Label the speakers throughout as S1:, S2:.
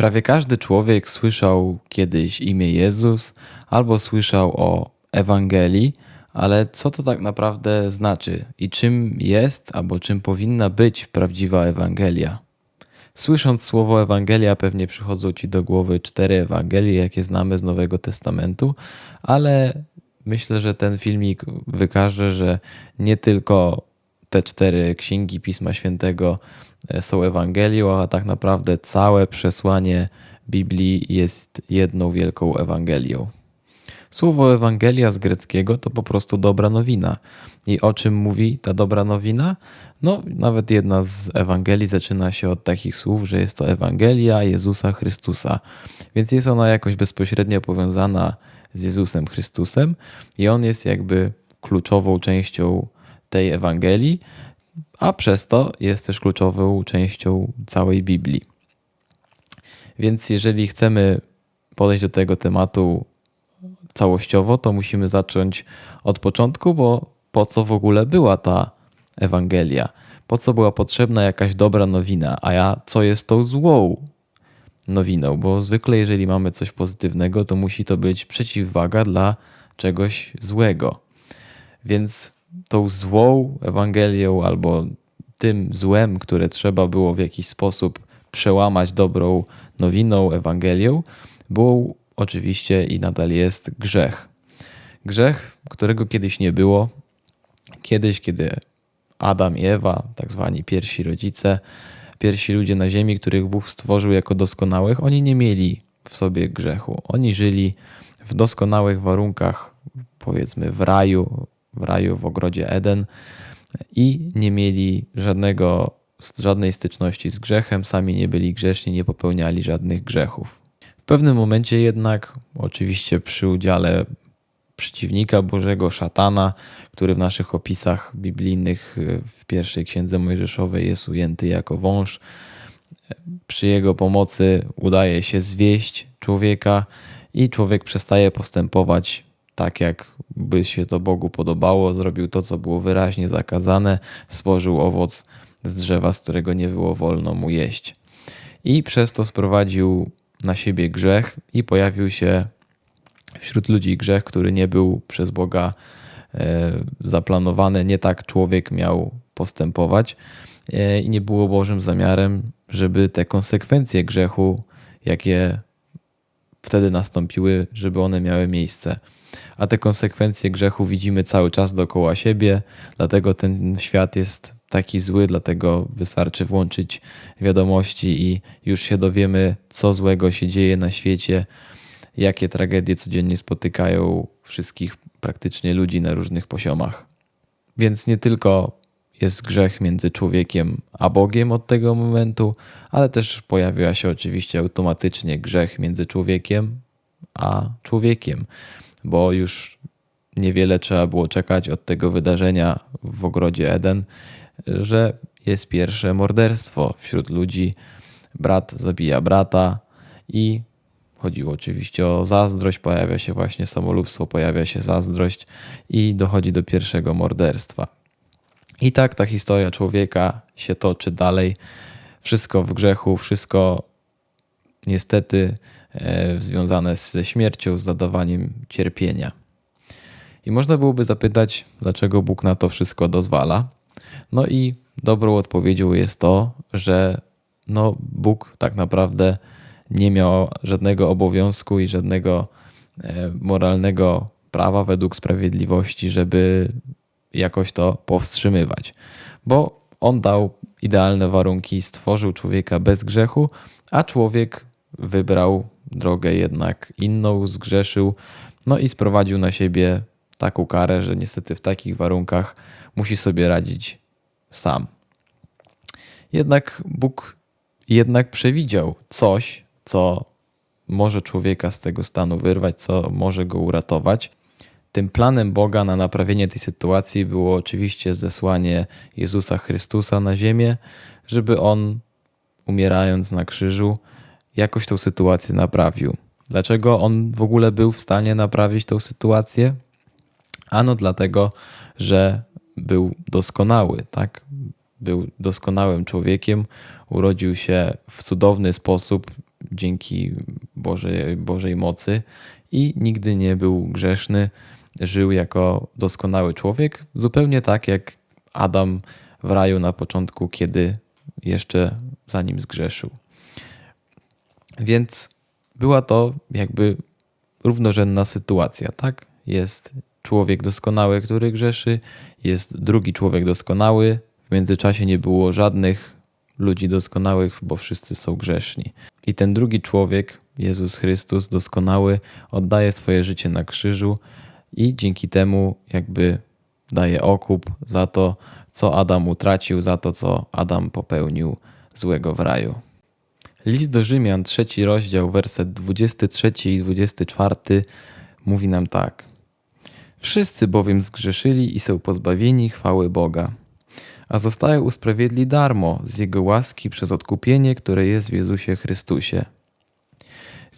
S1: Prawie każdy człowiek słyszał kiedyś imię Jezus albo słyszał o Ewangelii, ale co to tak naprawdę znaczy i czym jest albo czym powinna być prawdziwa Ewangelia? Słysząc słowo Ewangelia, pewnie przychodzą ci do głowy cztery Ewangelie, jakie znamy z Nowego Testamentu, ale myślę, że ten filmik wykaże, że nie tylko te cztery księgi Pisma Świętego są Ewangelią, a tak naprawdę całe przesłanie Biblii jest jedną wielką Ewangelią. Słowo Ewangelia z greckiego to po prostu dobra nowina. I o czym mówi ta dobra nowina? No, nawet jedna z Ewangelii zaczyna się od takich słów, że jest to Ewangelia Jezusa Chrystusa. Więc jest ona jakoś bezpośrednio powiązana z Jezusem Chrystusem i on jest jakby kluczową częścią tej Ewangelii, a przez to jest też kluczową częścią całej Biblii. Więc jeżeli chcemy podejść do tego tematu całościowo, to musimy zacząć od początku, bo po co w ogóle była ta Ewangelia? Po co była potrzebna jakaś dobra nowina? A ja, co jest tą złą nowiną? Bo zwykle, jeżeli mamy coś pozytywnego, to musi to być przeciwwaga dla czegoś złego. Więc tą złą Ewangelią albo tym złem, które trzeba było w jakiś sposób przełamać dobrą nowiną Ewangelią, był oczywiście i nadal jest grzech. Grzech, którego kiedyś nie było. Kiedyś, kiedy Adam i Ewa, tak zwani pierwsi rodzice, pierwsi ludzie na ziemi, których Bóg stworzył jako doskonałych, oni nie mieli w sobie grzechu. Oni żyli w doskonałych warunkach, powiedzmy w raju, w raju w ogrodzie Eden i nie mieli żadnego, żadnej styczności z grzechem, sami nie byli grzeszni, nie popełniali żadnych grzechów. W pewnym momencie jednak, oczywiście przy udziale przeciwnika Bożego, szatana, który w naszych opisach biblijnych w pierwszej księdze Mojżeszowej jest ujęty jako wąż. Przy jego pomocy udaje się zwieść człowieka i człowiek przestaje postępować tak, jak by się to Bogu podobało. Zrobił to, co było wyraźnie zakazane, spożył owoc z drzewa, z którego nie było wolno mu jeść. I przez to sprowadził na siebie grzech i pojawił się wśród ludzi grzech, który nie był przez Boga e, zaplanowany. Nie tak człowiek miał postępować e, i nie było Bożym zamiarem, żeby te konsekwencje grzechu, jakie wtedy nastąpiły, żeby one miały miejsce. A te konsekwencje grzechu widzimy cały czas dookoła siebie, dlatego ten świat jest taki zły, dlatego wystarczy włączyć wiadomości i już się dowiemy, co złego się dzieje na świecie, jakie tragedie codziennie spotykają wszystkich praktycznie ludzi na różnych poziomach. Więc nie tylko jest grzech między człowiekiem a Bogiem od tego momentu, ale też pojawia się oczywiście automatycznie grzech między człowiekiem a człowiekiem, bo już niewiele trzeba było czekać od tego wydarzenia w ogrodzie Eden, że jest pierwsze morderstwo wśród ludzi. Brat zabija brata i chodziło oczywiście o zazdrość, pojawia się właśnie samolubstwo, pojawia się zazdrość i dochodzi do pierwszego morderstwa. I tak ta historia człowieka się toczy dalej. Wszystko w grzechu, wszystko niestety związane ze śmiercią, z zadawaniem cierpienia. I można byłoby zapytać, dlaczego Bóg na to wszystko dozwala. No i dobrą odpowiedzią jest to, że no, Bóg tak naprawdę nie miał żadnego obowiązku i żadnego e, moralnego prawa według sprawiedliwości, żeby jakoś to powstrzymywać. Bo on dał idealne warunki, stworzył człowieka bez grzechu, a człowiek wybrał drogę jednak inną, zgrzeszył, no i sprowadził na siebie taką karę, że niestety w takich warunkach musi sobie radzić sam. Jednak Bóg jednak przewidział coś, co może człowieka z tego stanu wyrwać, co może go uratować. Tym planem Boga na naprawienie tej sytuacji było oczywiście zesłanie Jezusa Chrystusa na ziemię, żeby on, umierając na krzyżu, jakoś tą sytuację naprawił. Dlaczego on w ogóle był w stanie naprawić tą sytuację? Ano dlatego, że był doskonały, tak? Był doskonałym człowiekiem, urodził się w cudowny sposób, dzięki Bożej, Bożej mocy i nigdy nie był grzeszny. Żył jako doskonały człowiek, zupełnie tak jak Adam w raju na początku, kiedy jeszcze zanim zgrzeszył. Więc była to jakby równorzędna sytuacja, tak? Jest człowiek doskonały, który grzeszy, jest drugi człowiek doskonały. W międzyczasie nie było żadnych ludzi doskonałych, bo wszyscy są grzeszni. I ten drugi człowiek, Jezus Chrystus, doskonały, oddaje swoje życie na krzyżu i dzięki temu jakby daje okup za to, co Adam utracił, za to, co Adam popełnił złego w raju. List do Rzymian, trzeci rozdział, werset 23 i 24 mówi nam tak. Wszyscy bowiem zgrzeszyli i są pozbawieni chwały Boga, a zostają usprawiedli darmo z Jego łaski przez odkupienie, które jest w Jezusie Chrystusie.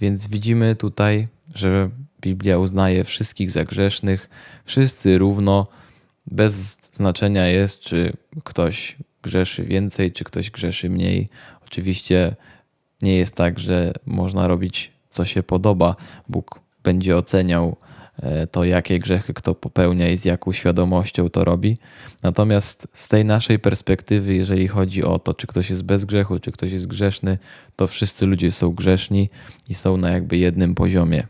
S1: Więc widzimy tutaj, że Biblia uznaje wszystkich za grzesznych, wszyscy równo, bez znaczenia jest, czy ktoś grzeszy więcej, czy ktoś grzeszy mniej. Oczywiście nie jest tak, że można robić co się podoba. Bóg będzie oceniał e, to, jakie grzechy kto popełnia i z jaką świadomością to robi. Natomiast z tej naszej perspektywy, jeżeli chodzi o to, czy ktoś jest bez grzechu, czy ktoś jest grzeszny, to wszyscy ludzie są grzeszni i są na jakby jednym poziomie.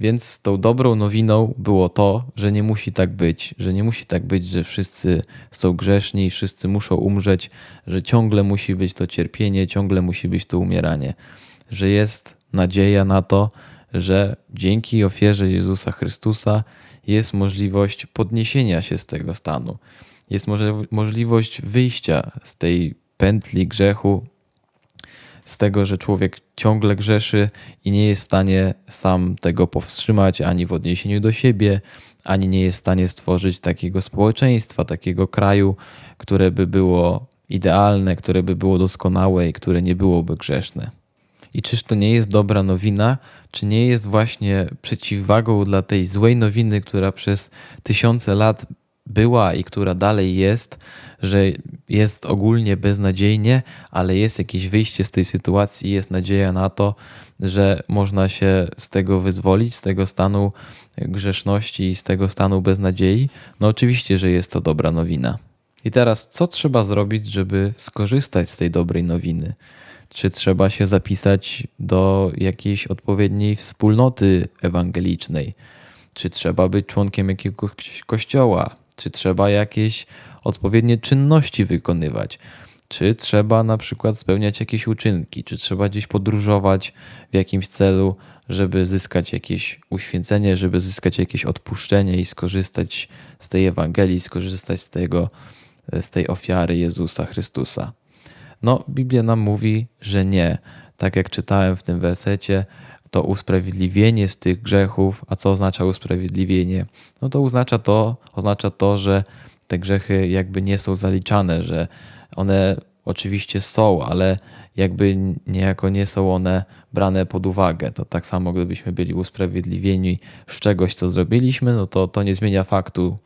S1: Więc tą dobrą nowiną było to, że nie musi tak być, że nie musi tak być, że wszyscy są grzeszni, wszyscy muszą umrzeć, że ciągle musi być to cierpienie, ciągle musi być to umieranie, że jest nadzieja na to, że dzięki ofierze Jezusa Chrystusa jest możliwość podniesienia się z tego stanu. Jest możliwość wyjścia z tej pętli grzechu, z tego, że człowiek ciągle grzeszy i nie jest w stanie sam tego powstrzymać ani w odniesieniu do siebie, ani nie jest w stanie stworzyć takiego społeczeństwa, takiego kraju, które by było idealne, które by było doskonałe i które nie byłoby grzeszne. I czyż to nie jest dobra nowina? Czy nie jest właśnie przeciwwagą dla tej złej nowiny, która przez tysiące lat była i która dalej jest, że jest ogólnie beznadziejnie, ale jest jakieś wyjście z tej sytuacji, jest nadzieja na to, że można się z tego wyzwolić, z tego stanu grzeszności i z tego stanu beznadziei. No oczywiście, że jest to dobra nowina. I teraz, co trzeba zrobić, żeby skorzystać z tej dobrej nowiny? Czy trzeba się zapisać do jakiejś odpowiedniej wspólnoty ewangelicznej? Czy trzeba być członkiem jakiegoś kościoła? Czy trzeba jakieś odpowiednie czynności wykonywać? Czy trzeba na przykład spełniać jakieś uczynki? Czy trzeba gdzieś podróżować w jakimś celu, żeby zyskać jakieś uświęcenie, żeby zyskać jakieś odpuszczenie i skorzystać z tej Ewangelii, skorzystać z, tego, z tej ofiary Jezusa Chrystusa? No, Biblia nam mówi, że nie. Tak jak czytałem w tym wersecie, to usprawiedliwienie z tych grzechów. A co oznacza usprawiedliwienie? No to oznacza to, oznacza to, że te grzechy jakby nie są zaliczane, że one oczywiście są, ale jakby niejako nie są one brane pod uwagę. To tak samo, gdybyśmy byli usprawiedliwieni z czegoś, co zrobiliśmy, no to to nie zmienia faktu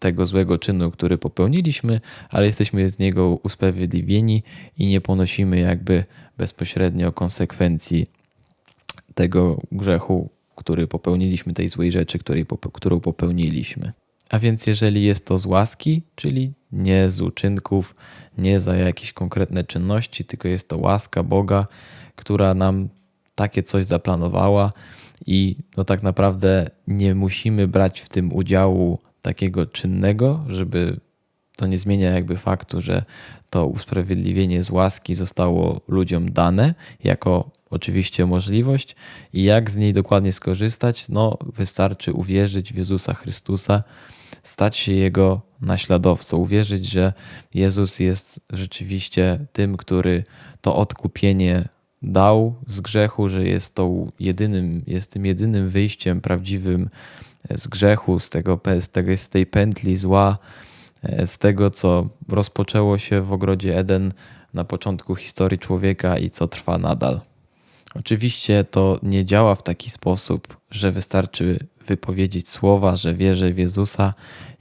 S1: tego złego czynu, który popełniliśmy, ale jesteśmy z niego usprawiedliwieni i nie ponosimy jakby bezpośrednio konsekwencji tego grzechu, który popełniliśmy, tej złej rzeczy, której, którą popełniliśmy. A więc jeżeli jest to z łaski, czyli nie z uczynków, nie za jakieś konkretne czynności, tylko jest to łaska Boga, która nam takie coś zaplanowała i no tak naprawdę nie musimy brać w tym udziału takiego czynnego, żeby to nie zmienia jakby faktu, że to usprawiedliwienie z łaski zostało ludziom dane jako oczywiście możliwość i jak z niej dokładnie skorzystać? No, wystarczy uwierzyć w Jezusa Chrystusa, stać się Jego naśladowcą, uwierzyć, że Jezus jest rzeczywiście tym, który to odkupienie dał z grzechu, że jest, tą jedynym, jest tym jedynym wyjściem prawdziwym z grzechu, z, tego, z, tego, z tej pętli zła, z tego, co rozpoczęło się w ogrodzie Eden na początku historii człowieka i co trwa nadal. Oczywiście to nie działa w taki sposób, że wystarczy wypowiedzieć słowa, że wierzę w Jezusa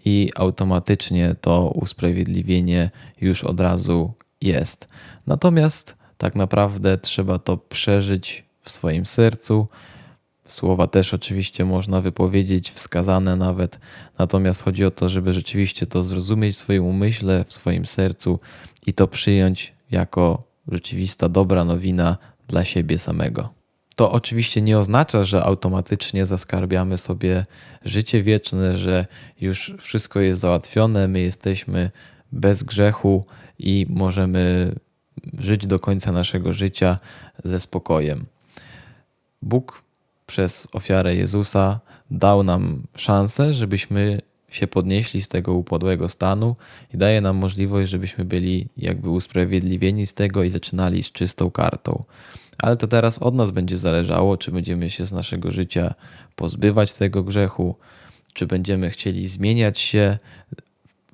S1: i automatycznie to usprawiedliwienie już od razu jest. Natomiast Tak naprawdę trzeba to przeżyć w swoim sercu. Słowa też oczywiście można wypowiedzieć, wskazane nawet. Natomiast chodzi o to, żeby rzeczywiście to zrozumieć w swoim umyśle, w swoim sercu i to przyjąć jako rzeczywista dobra nowina dla siebie samego. To oczywiście nie oznacza, że automatycznie zaskarbiamy sobie życie wieczne, że już wszystko jest załatwione, my jesteśmy bez grzechu i możemy żyć do końca naszego życia ze spokojem. Bóg przez ofiarę Jezusa dał nam szansę, żebyśmy się podnieśli z tego upadłego stanu i daje nam możliwość, żebyśmy byli jakby usprawiedliwieni z tego i zaczynali z czystą kartą. Ale to teraz od nas będzie zależało, czy będziemy się z naszego życia pozbywać tego grzechu, czy będziemy chcieli zmieniać się,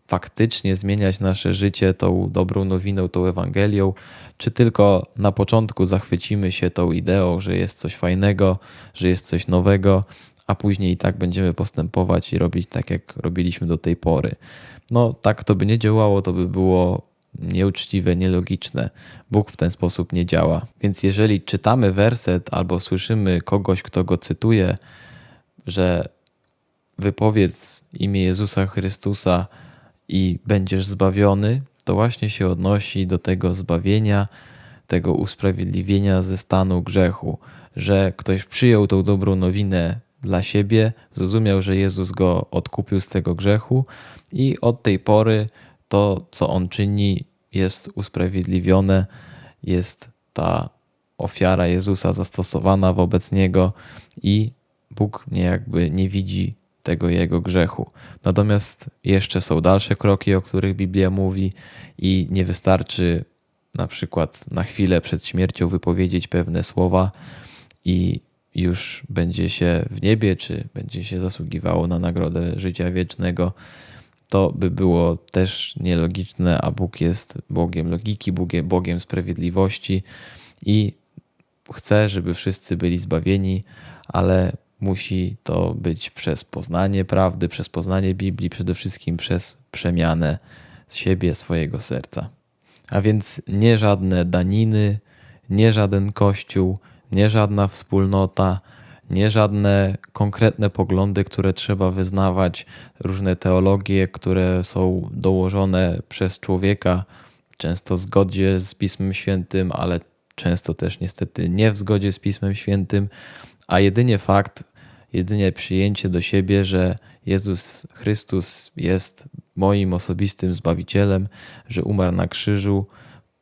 S1: faktycznie zmieniać nasze życie tą dobrą nowiną, tą Ewangelią, czy tylko na początku zachwycimy się tą ideą, że jest coś fajnego, że jest coś nowego, a później i tak będziemy postępować i robić tak, jak robiliśmy do tej pory. No, tak to by nie działało, to by było nieuczciwe, nielogiczne. Bóg w ten sposób nie działa. Więc jeżeli czytamy werset albo słyszymy kogoś, kto go cytuje, że wypowiedz imię Jezusa Chrystusa i będziesz zbawiony, to właśnie się odnosi do tego zbawienia, tego usprawiedliwienia ze stanu grzechu, że ktoś przyjął tą dobrą nowinę dla siebie, zrozumiał, że Jezus go odkupił z tego grzechu i od tej pory to, co on czyni, jest usprawiedliwione, jest ta ofiara Jezusa zastosowana wobec niego i Bóg nie jakby nie widzi tego jego grzechu. Natomiast jeszcze są dalsze kroki, o których Biblia mówi, i nie wystarczy na przykład na chwilę przed śmiercią wypowiedzieć pewne słowa i już będzie się w niebie, czy będzie się zasługiwało na nagrodę życia wiecznego. To by było też nielogiczne, a Bóg jest Bogiem logiki, Bogiem, Bogiem sprawiedliwości i chce, żeby wszyscy byli zbawieni, ale musi to być przez poznanie prawdy, przez poznanie Biblii, przede wszystkim przez przemianę siebie, swojego serca. A więc nie żadne daniny, nie żaden kościół, nie żadna wspólnota, nie żadne konkretne poglądy, które trzeba wyznawać, różne teologie, które są dołożone przez człowieka, często w zgodzie z Pismem Świętym, ale często też niestety nie w zgodzie z Pismem Świętym, a jedynie fakt, jedynie przyjęcie do siebie, że Jezus Chrystus jest moim osobistym Zbawicielem, że umarł na krzyżu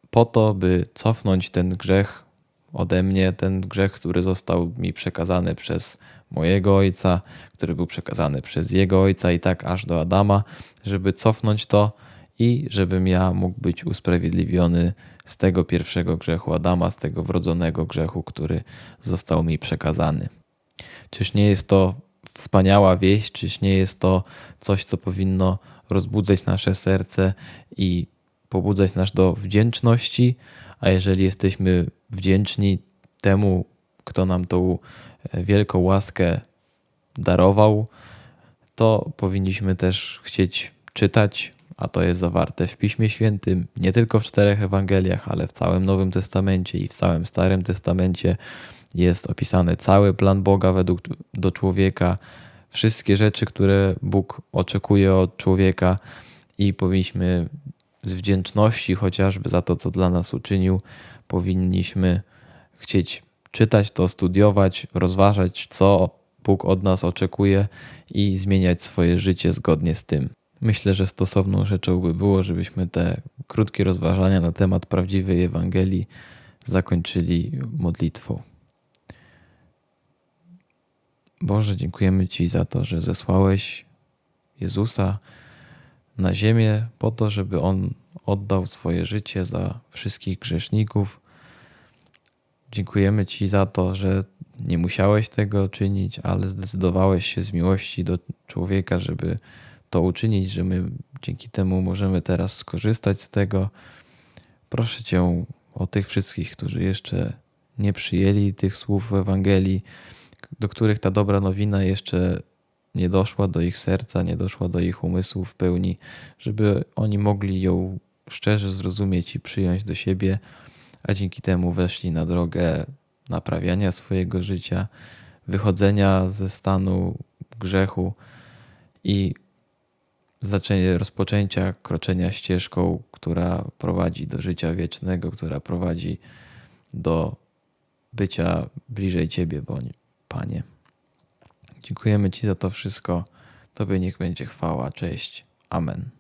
S1: po to, by cofnąć ten grzech ode mnie, ten grzech, który został mi przekazany przez mojego ojca, który był przekazany przez jego ojca i tak aż do Adama, żeby cofnąć to i żebym ja mógł być usprawiedliwiony z tego pierwszego grzechu Adama, z tego wrodzonego grzechu, który został mi przekazany. Czyż nie jest to wspaniała wieść, czyż nie jest to coś, co powinno rozbudzać nasze serce i pobudzać nas do wdzięczności, a jeżeli jesteśmy wdzięczni temu, kto nam tą e, wielką łaskę darował, to powinniśmy też chcieć czytać, a to jest zawarte w Piśmie Świętym, nie tylko w czterech Ewangeliach, ale w całym Nowym Testamencie i w całym Starym Testamencie jest opisany cały plan Boga według do człowieka, wszystkie rzeczy, które Bóg oczekuje od człowieka i powinniśmy z wdzięczności chociażby za to, co dla nas uczynił, powinniśmy chcieć czytać to, studiować, rozważać, co Bóg od nas oczekuje i zmieniać swoje życie zgodnie z tym. Myślę, że stosowną rzeczą by było, żebyśmy te krótkie rozważania na temat prawdziwej Ewangelii zakończyli modlitwą. Boże, dziękujemy Ci za to, że zesłałeś Jezusa na ziemię po to, żeby On oddał swoje życie za wszystkich grzeszników. Dziękujemy Ci za to, że nie musiałeś tego czynić, ale zdecydowałeś się z miłości do człowieka, żeby to uczynić, że my dzięki temu możemy teraz skorzystać z tego. Proszę Cię o tych wszystkich, którzy jeszcze nie przyjęli tych słów w Ewangelii, do których ta dobra nowina jeszcze nie doszła do ich serca, nie doszła do ich umysłu w pełni, żeby oni mogli ją szczerze zrozumieć i przyjąć do siebie, a dzięki temu weszli na drogę naprawiania swojego życia, wychodzenia ze stanu grzechu i rozpoczęcia kroczenia ścieżką, która prowadzi do życia wiecznego, która prowadzi do bycia bliżej Ciebie, Panie. Dziękujemy Ci za to wszystko. Tobie niech będzie chwała. Cześć. Amen.